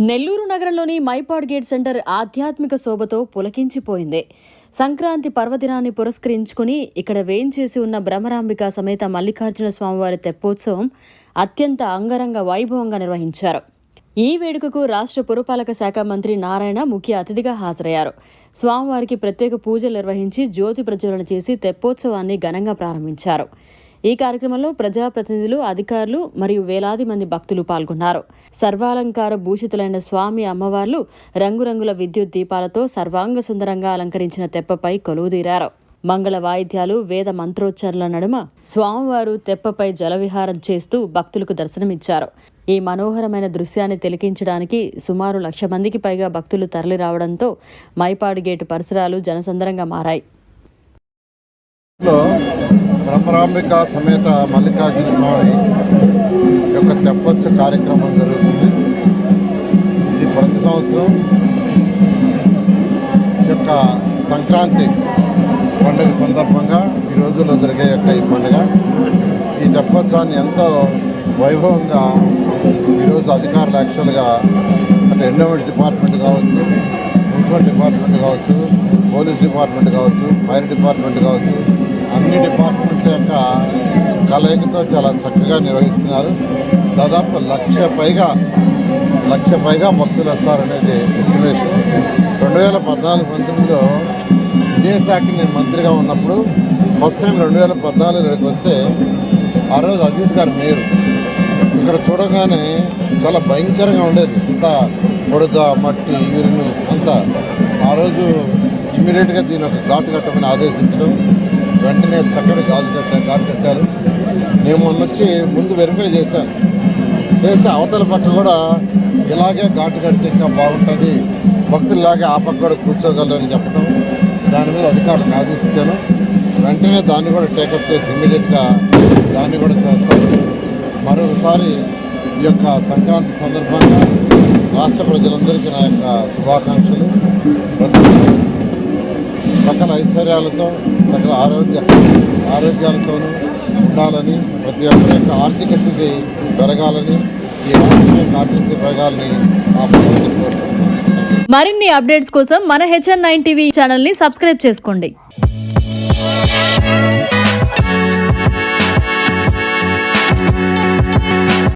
నెల్లూరు నగరంలోని Mypadu gate centre ఆధ్యాత్మిక శోభతో పులకించిపోయింది. సంక్రాంతి పర్వదినాన్ని పురస్కరించుకుని ఇక్కడ వేంచేసి ఉన్న భ్రమరాంబిక సమేత మల్లికార్జున స్వామివారి తెప్పోత్సవం అత్యంత అంగరంగ వైభవంగా నిర్వహించారు. ఈ వేడుకకు రాష్ట్ర పురపాలక శాఖ మంత్రి నారాయణ ముఖ్య అతిథిగా హాజరయ్యారు. స్వామివారికి ప్రత్యేక పూజలు నిర్వహించి జ్యోతి ప్రజ్వలన చేసి తెప్పోత్సవాన్ని ఘనంగా ప్రారంభించారు. ఈ కార్యక్రమంలో ప్రజాప్రతినిధులు అధికారులు మరియు వేలాది మంది భక్తులు పాల్గొన్నారు. సర్వాలంకార భూషితులైన స్వామి అమ్మవార్లు రంగురంగుల విద్యుత్ దీపాలతో సర్వాంగ సుందరంగా అలంకరించిన తెప్పపై కొలువుదీరారు మంగళ వాయిద్యాలు వేద మంత్రోచ్చరణల నడుమ స్వామివారు తెప్పపై జలవిహారం చేస్తూ భక్తులకు దర్శనమిచ్చారు. ఈ మనోహరమైన దృశ్యాన్ని తిలకించడానికి సుమారు లక్ష మందికి పైగా భక్తులు తరలిరావడంతో మైపాడు గేటు పరిసరాలు జనసందరంగా మారాయి. లో సమేత మల్లికార్జున స్వామి యొక్క తెప్పొచ్చ కార్యక్రమం జరుగుతుంది. ఇది ప్రతి సంవత్సరం యొక్క సంక్రాంతి పండుగ సందర్భంగా ఈ రోజుల్లో జరిగే యొక్క ఈ పండుగ. ఈ తెప్పోత్సవాన్ని ఎంతో వైభవంగా ఈరోజు అధికారులు యాక్చువల్గా అంటే ఎండోమెంట్స్ డిపార్ట్మెంట్ కావచ్చు మున్సిపల్ డిపార్ట్మెంట్ కావచ్చు పోలీస్ డిపార్ట్మెంట్ కావచ్చు ఫైర్ డిపార్ట్మెంట్ కావచ్చు అన్ని డిపార్ట్మెంట్ల యొక్క కలయికతో చాలా చక్కగా నిర్వహిస్తున్నారు. దాదాపు లక్ష పైగా లక్ష పైగా భక్తులు వస్తారనేది ఎస్టిమేషన్ రెండు వేల పద్నాలుగు పంతొమ్మిదిలో ఇదే శాఖ నేను మంత్రిగా ఉన్నప్పుడు ఫస్ట్ టైం రెండు వేల పద్నాలుగులోకి వస్తే ఆ రోజు అజీత్ గారు మీరు ఇక్కడ చూడగానే చాలా భయంకరంగా ఉండేది. ఇంత పొడద మట్టి యూరిన్ అంతా. ఆ రోజు ఇమ్మీడియట్గా దీని ఒక ఘాటు కట్టమని ఆదేశించడం వెంటనే చక్కటి గాజు కట్టారు ఘాటు కట్టారు. నేను మొన్న వచ్చి ముందు వెరిఫై చేశాను చేస్తే అవతల పక్క కూడా ఇలాగే ఘాటు కడితే ఇంకా బాగుంటుంది. భక్తుల్లాగే ఆ పక్క కూడా కూర్చోగలరని చెప్పడం దాని మీద అధికారులకు ఆదేశించాను. వెంటనే దాన్ని కూడా టేకప్ చేసి ఇమీడియట్గా దాన్ని కూడా చేస్తాను. మరొకసారి ఈ యొక్క సంక్రాంతి సందర్భంగా రాష్ట్ర ప్రజలందరికీ నా యొక్క శుభాకాంక్షలు. ప్రతి సకల ఐశ్వర్యాలతో సకల ఆరోగ్య ఆరోగ్యాలతోనూ ఉండాలని ప్రతి ఒక్కరి యొక్క ఆర్థిక స్థితి పెరగాలని ఈ రాష్ట్రం యొక్క ఆర్థిక స్థితి పెరగాలని ఆ కోరుకుంటున్నాను. మరిన్ని అప్డేట్స్ కోసం మన హెచ్ఎన్ నైన్ టీవీ ఛానల్ని సబ్స్క్రైబ్ చేసుకోండి.